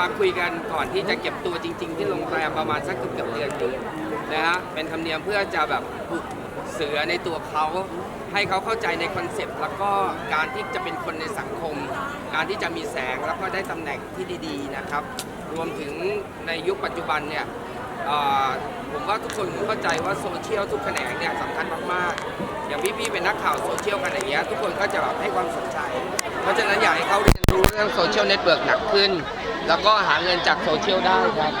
มาคุยกันก่อนที่จะเก็บตัวจริง ๆ ที่โรงแรมประมาณสักเกือบเดือนหนึงนะฮะเป็นธรรมเนียมเพื่อจะแบบปลุกเสือในตัวเขาให้เขาเข้าใจในคอนเซปต์แล้วก็การที่จะเป็นคนในสังคม การที่จะมีแสงแล้วก็ได้ตำแหน่งที่ดีๆนะครับ รวมถึงในยุคปัจจุบันเนี่ยเอ่อผมว่าทุกคนเข้าใจว่าโซเชียลทุกแขนงเนี่ยสำคัญมากๆ อย่างพี่ๆเป็นนักข่าวโซเชียลกันอย่างเงี้ยทุกคนก็จะแบบให้ความสนใจ เพราะฉะนั้นอยากให้เขาเรียนรู้เรื่องโซเชียลเน็ตเวิร์กหนักขึ้น แล้วก็หาเงินจากโซเชียลได้ครับ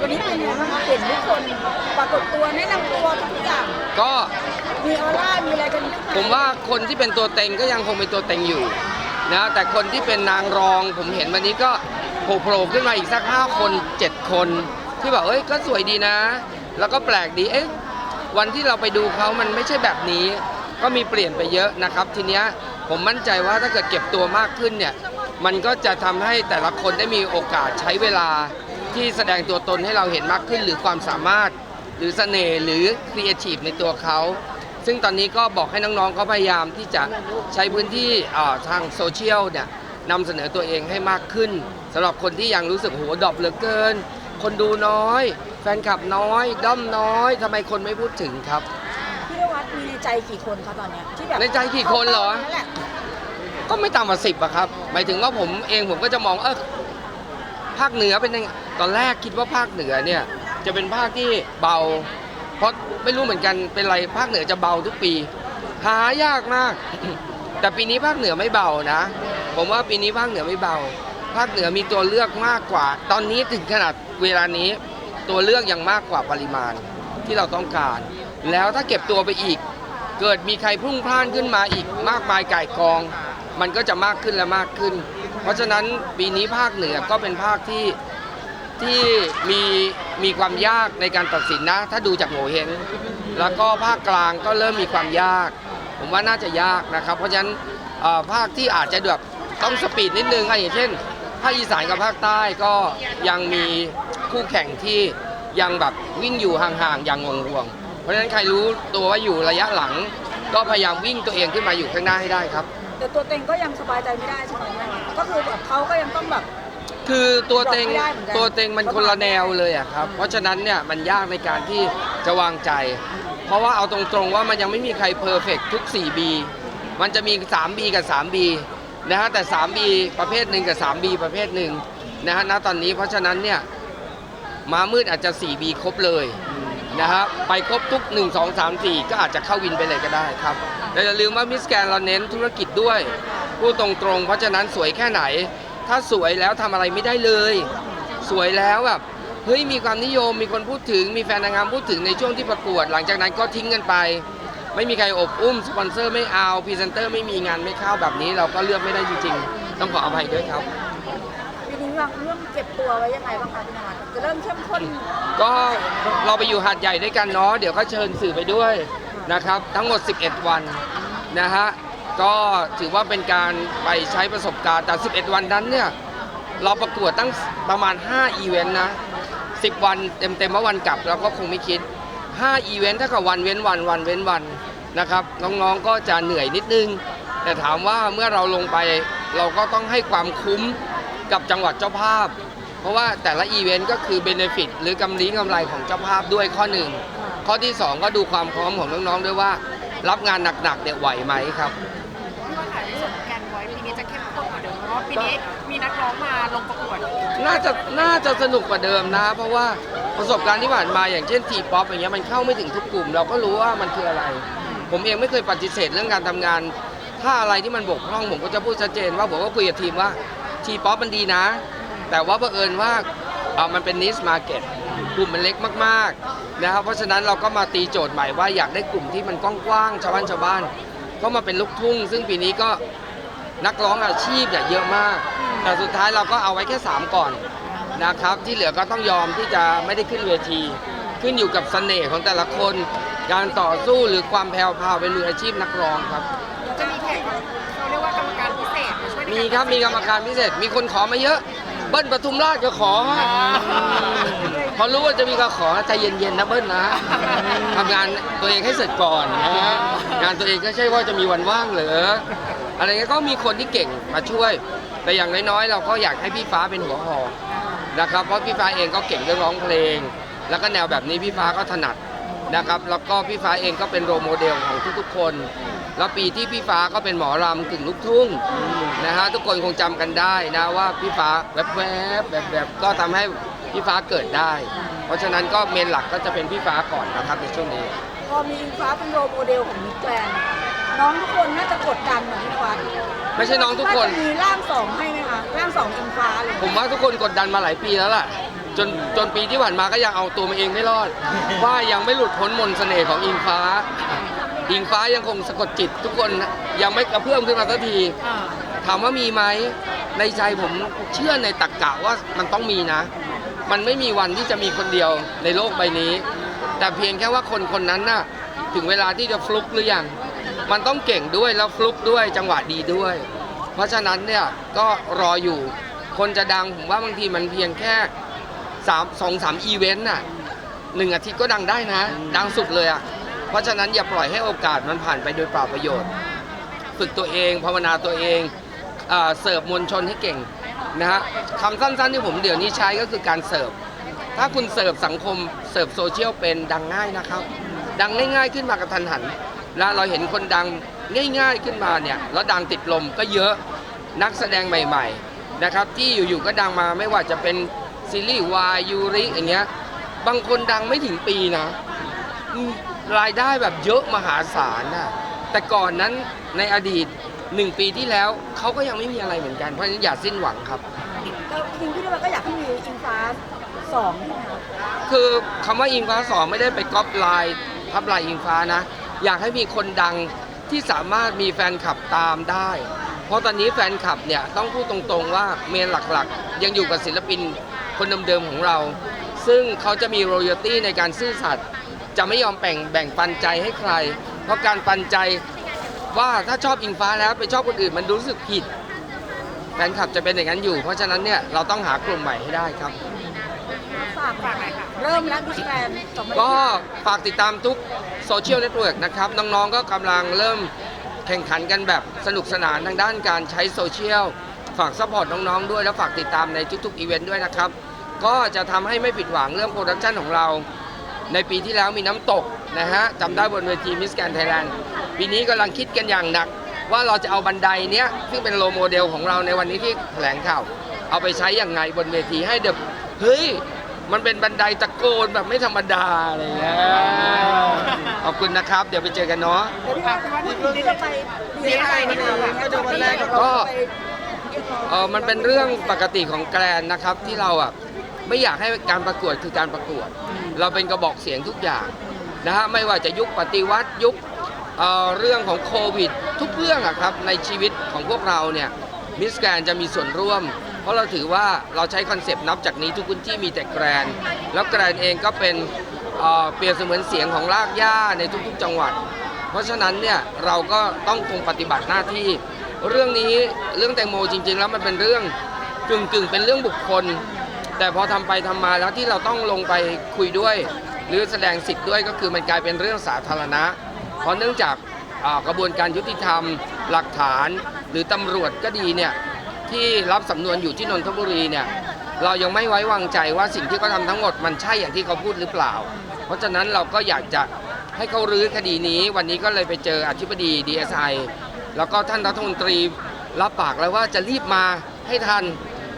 วันนี้เป็นยังไงบ้างคะเห็นทุกคนปรากฏตัวแนะนำตัวทุกอย่างก็มีออร่ามีอะไรกันขึ้นผมว่าคนที่เป็นตัวเต็งก็ยังคงเป็นตัวเต็งอยู่นะแต่คนที่เป็นนางรองผมเห็นวันนี้ก็โผล่ๆขึ้นมาอีกสักห้าคนเจ็ดคนที่บอกเอ้ยก็สวยดีนะ แล้วก็แปลกดีเอ๊ะวันที่เราไปดูเขามันไม่ใช่แบบนี้ ก็มีเปลี่ยนไปเยอะนะครับ ทีเนี้ยผมมั่นใจว่าถ้าเกิดเก็บตัวมากขึ้นเนี่ย มันก็จะทำให้แต่ละคนได้มีโอกาสใช้เวลาที่แสดงตัวตนให้เราเห็นมากขึ้น หรือความสามารถ หรือเสน่ห์หรือครีเอทีฟในตัวเขาซึ่งตอนนี้ก็บอกให้น้องๆเขาพยายามที่จะใช้พื้นที่อ่าทางโซเชียลเนี่ยนำเสนอตัวเองให้มากขึ้นสำหรับคนที่ยังรู้สึกโหดรอปเหลือเกิน คนดูน้อย แฟนคลับน้อยด้อมน้อยทำไมคนไม่พูดถึงครับพี่นวัดมีในใจกี่คนคะตอนเนี้ยที่แบบในใจกี่คนเหรอนั่นแหละ ก็ไม่ต่ำกว่าสิบอะครับหมายถึงว่าผมเองผมก็จะมองเออภาคเหนือเป็นยังไงตอนแรกคิดว่าภาคเหนือเนี่ยจะเป็นภาคที่เบา เพราะไม่รู้เหมือนกันเป็นไรภาคเหนือจะเบาทุกปี หายากมาก แต่ปีนี้ภาคเหนือไม่เบานะ ผมว่าปีนี้ภาคเหนือไม่เบา ภาคเหนือมีตัวเลือกมากกว่า ตอนนี้ถึงขนาดเวลานี้ ตัวเลือกยังมากกว่าปริมาณที่เราต้องการ แล้วถ้าเก็บตัวไปอีก เกิดมีใครพุ่งพล่านขึ้นมาอีกมากมายไก่กอง มันก็จะมากขึ้นและมากขึ้น เพราะฉะนั้นปีนี้ภาคเหนือก็เป็นภาคที่ที่มีมีความยากในการตัดสินนะ ถ้าดูจากโหเฮงแล้วก็ภาคกลางก็เริ่มมีความยาก ผมว่าน่าจะยากนะครับ เพราะฉะนั้นภาคที่อาจจะแบบต้องสปีดนิดนึงอะอย่างเช่นภาคอีสานกับภาคใต้ก็ยังมีคู่แข่งที่ยังแบบวิ่งอยู่ห่างๆอย่างงวง เพราะฉะนั้นใครรู้ตัวว่าอยู่ระยะหลัง ก็พยายามวิ่งตัวเองขึ้นมาอยู่ข้างหน้าให้ได้ครับ แต่ตัวเต็งก็ยังสบายใจไม่ได้ใช่ไหมแม่ก็คือแบบเขาก็ยังต้องแบบ คือตัวเต็งบอกไม่ได้เหมือนกันตัวเต็งมันคนละแนวเลยอะครับ เพราะฉะนั้นเนี่ยมันยากในการที่จะวางใจ เพราะว่าเอาตรงๆว่ามันยังไม่มีใครเพอร์เฟกทุก 4B มันจะมี 3B กับ 3B นะฮะแต่ 3B ประเภทหนึ่งกับ 3B ประเภทหนึ่งนะฮะณตอนนี้เพราะฉะนั้นเนี่ยม้ามืดอาจจะ 4B ครบเลยนะฮะไปครบทุก 1 2 3 4 ก็อาจจะเข้าวินไปเลยก็ได้ครับ แต่อย่าลืมว่ามิสแกนเราเน้นธุรกิจด้วย พูดตรงๆ เพราะฉะนั้นสวยแค่ไหน ถ้าสวยแล้วทำอะไรไม่ได้เลย สวยแล้วแบบเฮ้ยมีความนิยมมีคนพูดถึงมีแฟนนางงามพูดถึงในช่วงที่ประกวด หลังจากนั้นก็ทิ้งกันไป ไม่มีใครอบอุ้มสปอนเซอร์ไม่เอาพรีเซนเตอร์ไม่มีงานไม่เข้าแบบนี้ เราก็เลือกไม่ได้จริงๆ ต้องขออภัยด้วยครับปีนี้วางเรื่องเก็บตัวไว้ยังไงบ้างคะพี่นวัดจะเริ่มเข้มข้นก็เราไปอยู่หาดใหญ่ด้วยกันเนาะเดี๋ยวก็เชิญสื่อไปด้วย นะครับทั้งหมด 11 วันนะฮะก็ถือว่าเป็นการไปใช้ประสบการณ์แต่ 11 วันนั้นเนี่ยเราประกวดตั้งประมาณ 5 อีเวนต์นะ 10 วันเต็มๆว่าวันกลับเราก็คงไม่คิด 5 อีเวนต์ถ้ากับวันเว้นวันวันเว้นวันนะครับน้องๆก็จะเหนื่อยนิดนึง แต่ถามว่าเมื่อเราลงไปเราก็ต้องให้ความคุ้มกับจังหวัดเจ้าภาพ เพราะว่าแต่ละอีเวนต์ก็คือเบเนฟิตหรือกำไรกำไรของเจ้าภาพด้วยข้อหนึ่งข้อที่ 2 ก็ดูความพร้อมของน้องๆด้วยว่า รับงานหนักๆเนี่ยไหวไหมครับพี่ว่าถ่ายที่สุดแกนไว้ปีนี้จะเข้มข้นกว่าเดิมเพราะว่าปีนี้มีนักร้องมาลงประกวดน่าจะน่าจะสนุกกว่าเดิมนะ เพราะว่าประสบการณ์ที่ผ่านมาอย่างเช่นทีป๊อปอย่างเงี้ยมันเข้าไม่ถึงทุกกลุ่ม เราก็รู้ว่ามันคืออะไร ผมเองไม่เคยปฏิเสธเรื่องการทำงาน ถ้าอะไรที่มันบกพร่องผมก็จะพูดชัดเจนว่าผมก็คุยกับทีมว่าทีป๊อปมันดีนะ แต่ว่าบังเอิญว่าเอ่อมันเป็นนิสมาเก็ตกลุ่มมันเล็กมากๆนะครับเพราะฉะนั้นเราก็มาตีโจทย์ใหม่ว่าอยากได้กลุ่มที่มันกว้างๆชาวบ้านชาวบ้าน ก็มาเป็นลูกทุ่ง ซึ่งปีนี้ก็นักร้องอาชีพเนี่ยเยอะมาก แต่สุดท้ายเราก็เอาไว้แค่ 3 ก่อนนะครับ ที่เหลือก็ต้องยอมที่จะไม่ได้ขึ้นเวที ขึ้นอยู่กับเสน่ห์ของแต่ละคน การต่อสู้หรือความแผ่วพราวเป็นมืออาชีพนักร้องครับ จะมีแขกเขาเรียกว่ากรรมการพิเศษมาช่วยในมีครับมีกรรมการพิเศษมีคนขอมาเยอะ เบิ้ลปทุมราชก็ขอฮะพอรู้ว่าจะมีก็ขอใจเย็นๆนะเบิ้ลนะทำงานตัวเองให้เสร็จก่อนนะฮะงานตัวเองก็ใช่ว่าจะมีวันว่างเหรออะไรเงี้ยก็มีคนที่เก่งมาช่วย แต่อย่างน้อยๆ เราก็อยากให้พี่ฟ้าเป็นหัวหอกนะครับเพราะพี่ฟ้าเองก็เก่งเรื่องร้องเพลง แล้วก็แนวแบบนี้พี่ฟ้าก็ถนัดนะครับ แล้วก็พี่ฟ้าเองก็เป็นโรลโมเดลของทุกๆคน แล้วปีที่พี่ฟ้าก็เป็นหมอรำกึ่งลูกทุ่งนะฮะทุกคนคงจำกันได้นะว่าพี่ฟ้าแวบๆแบบแบบๆก็ทำให้พี่ฟ้าเกิดได้ เพราะฉะนั้นก็เมนหลักก็จะเป็นพี่ฟ้าก่อนนะครับในช่วงนี้ พอมีอิงฟ้าเป็นโรลโมเดลของมิสแกรนด์น้องทุกคนน่าจะกดดันเหมือนพี่ฟ้าไม่ใช่น้องทุกคนาจะมีร่างสองให้ไหมคะร่างสองอิงฟ้าเลยผมว่าทุกคนกดดันมาหลายปีแล้วล่ะ จนจนปีที่ผ่านมาก็ยังเอาตัวมาเองไม่รอด ว่ายังไม่หลุดพ้นมนต์เสน่ห์ของอิงฟ้า อิงฟ้ายังคงสะกดจิต ทุกคนยังไม่กระเพื่อมขึ้นมาสักทีอ่าถามว่ามีไหมในใจผมเชื่อในตรรกกะว่ามันต้องมีนะ มันไม่มีวันที่จะมีคนเดียวในโลกใบนี้ แต่เพียงแค่ว่าคนคนนั้นน่ะถึงเวลาที่จะฟลุกหรือยังมันต้องเก่งด้วยแล้วฟลุกด้วยจังหวะดีด้วย เพราะฉะนั้นเนี่ยก็รออยู่ คนจะดังผมว่าบางทีมันเพียงแค่สามสองสามอีเวนต์น่ะหนึ่งอาทิตย์ก็ดังได้นะ ดังสุดเลยอะเพ ราะฉะนั้นอย่าปล่อยให้โอกาสมันผ่านไปโดยเปล่าประโยชน์ ฝึกตัวเองภาวนาตัวเองเสิร์ฟมวลชนให้เก่งนะฮะคำสั้นๆที่ผมเดี๋ยวนี้ใช้ก็คือการเสิร์ฟถ้าคุณเสิร์ฟสังคมเสิร์ฟโซเชียลเป็นดังง่ายนะครับ ดังง่ายๆขึ้นมากระทันหันแล้วเราเห็นคนดังง่ายๆขึ้นมาเนี่ยแล้วดังติดลมก็เยอะนักแสดงใหม่ๆนะครับที่อยู่ๆก็ดังมาไม่ว่าจะเป็นซีรีส์วายยูริอย่างเงี้ยบางคนดังไม่ถึงปีนะ รายได้แบบเยอะมหาศาลน่ะแต่ก่อนนั้นในอดีตหนึ่งปีที่แล้วเขาก็ยังไม่มีอะไรเหมือนกันเพราะฉะนั้นอย่าสิ้นหวังครับ ก็จริงๆพี่ด้วยก็อยากให้มีอิงฟ้าสองใช่ไหมคะคือคำว่าอิงฟ้าสองไม่ได้ไปก๊อปไลน์ทับไลน์อิงฟ้านะ อยากให้มีคนดังที่สามารถมีแฟนคลับตามได้ เพราะตอนนี้แฟนคลับเนี่ยต้องพูดตรงๆว่าเมนหลักๆ ยังอยู่กับศิลปินคนเดิมๆของเรา ซึ่งเขาจะมีโรยตี้ในการซื่อสัตย์ จะไม่ยอมแบ่งแบ่งปันใจให้ใคร เพราะการปันใจว่าถ้าชอบอิงฟ้าแล้วไปชอบคนอื่นมันรู้สึกผิดแฟนคลับจะเป็นอย่างนั้นอยู่ เพราะฉะนั้นเนี่ยเราต้องหากลุ่มใหม่ให้ได้ครับ ฝากฝากหน่อยค่ะ เริ่มแล้วมิสแกรนด์สองพันก็ฝากติดตามทุกโซเชียลเน็ตเวิร์กนะครับ น้องๆก็กำลังเริ่มแข่งขันกันแบบสนุกสนานทางด้านการใช้โซเชียลฝากซัพพอร์ตน้องๆด้วย แล้วฝากติดตามในทุกๆอีเวนต์ด้วยนะครับ ก็จะทำให้ไม่ผิดหวังเรื่องโปรดักชันของเรา ในปีที่แล้วมีน้ำตกนะฮะจำได้บนเวทีมิสแกนไทยแลนด์ปีนี้กำลังคิดกันอย่างหนัก ว่าเราจะเอาบันไดเนี้ยซึ่งเป็นโลโมเดลของเราในวันนี้ที่แถลงข่าว เอาไปใช้อย่างไงบนเวทีให้เดบเฮ้ย มันเป็นบันไดตะโกนแบบไม่ธรรมดาอะไรอย่างเงี้ยขอบคุณนะครับ เดี๋ยวไปเจอกันเนาะเดี๋ยวพี่ว่าพูดถึงที่จะไปดีไซน์นี่ค่ะก็จะวันแรกก็เออมันเป็นเรื่องปกติของแกรนนะครับที่เราอะไม่อยากให้การประกวดคือการประกวด เราเป็นกระบอกเสียงทุกอย่างนะฮะไม่ว่าจะยุคปฏิวัติยุคเเรื่องของโควิด ทุกเรื่องอะครับในชีวิตของพวกเราเนี่ยมิสแกรนจะมีส่วนร่วม เพราะเราถือว่าเราใช้คอนเซปต์นับจากนี้ทุกพื้นที่มีแต่แกรน แล้วแกรนเองก็เป็นเเปรียบเสมือนเสียงของรากหญ้าในทุกๆจังหวัด เพราะฉะนั้นเนี่ยเราก็ต้องคงปฏิบัติหน้าที่ เรื่องนี้เรื่องแตงโมจริง ๆ แล้วมันเป็นเรื่องกึ่งกึ่งๆเป็นเรื่องบุคคล แต่พอทำไปทำมาแล้วที่เราต้องลงไปคุยด้วย หรือแสดงสิทธิ์ด้วยก็คือมันกลายเป็นเรื่องสาธารณะ เพราะเนื่องจากกระบวนการยุติธรรม หลักฐานหรือตำรวจก็ดีเนี่ยที่รับสำนวนอยู่ที่นนทบุรีเนี่ยเรายังไม่ไว้วางใจว่าสิ่งที่เขาทำทั้งหมดมันใช่อย่างที่เขาพูดหรือเปล่า เพราะฉะนั้นเราก็อยากจะให้เขารื้อคดีนี้ วันนี้ก็เลยไปเจออธิบดี DSI แล้วก็ท่านรัฐมนตรีรับปากแล้วว่าจะรีบมาให้ทัน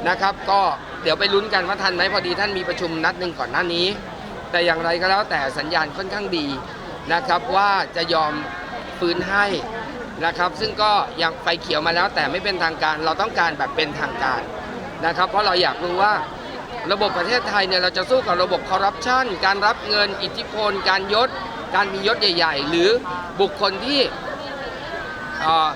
นะครับ ก็ เดี๋ยวไปลุ้นกันว่าทันไหมพอดีท่านมีประชุมนัดหนึ่งก่อนหน้านี้ แต่อย่างไรก็แล้วแต่สัญญาณค่อนข้างดีนะครับว่าจะยอมฟื้นให้นะครับซึ่งก็ยังไฟเขียวมาแล้วแต่ไม่เป็นทางการเราต้องการแบบเป็นทางการนะครับ เพราะเราอยากรู้ว่าระบบประเทศไทยเนี่ยเราจะสู้กับระบบคอร์รัปชันการรับเงินอิทธิพล การยศ การมียศใหญ่ ๆ หรือบุคคลที่อ่อ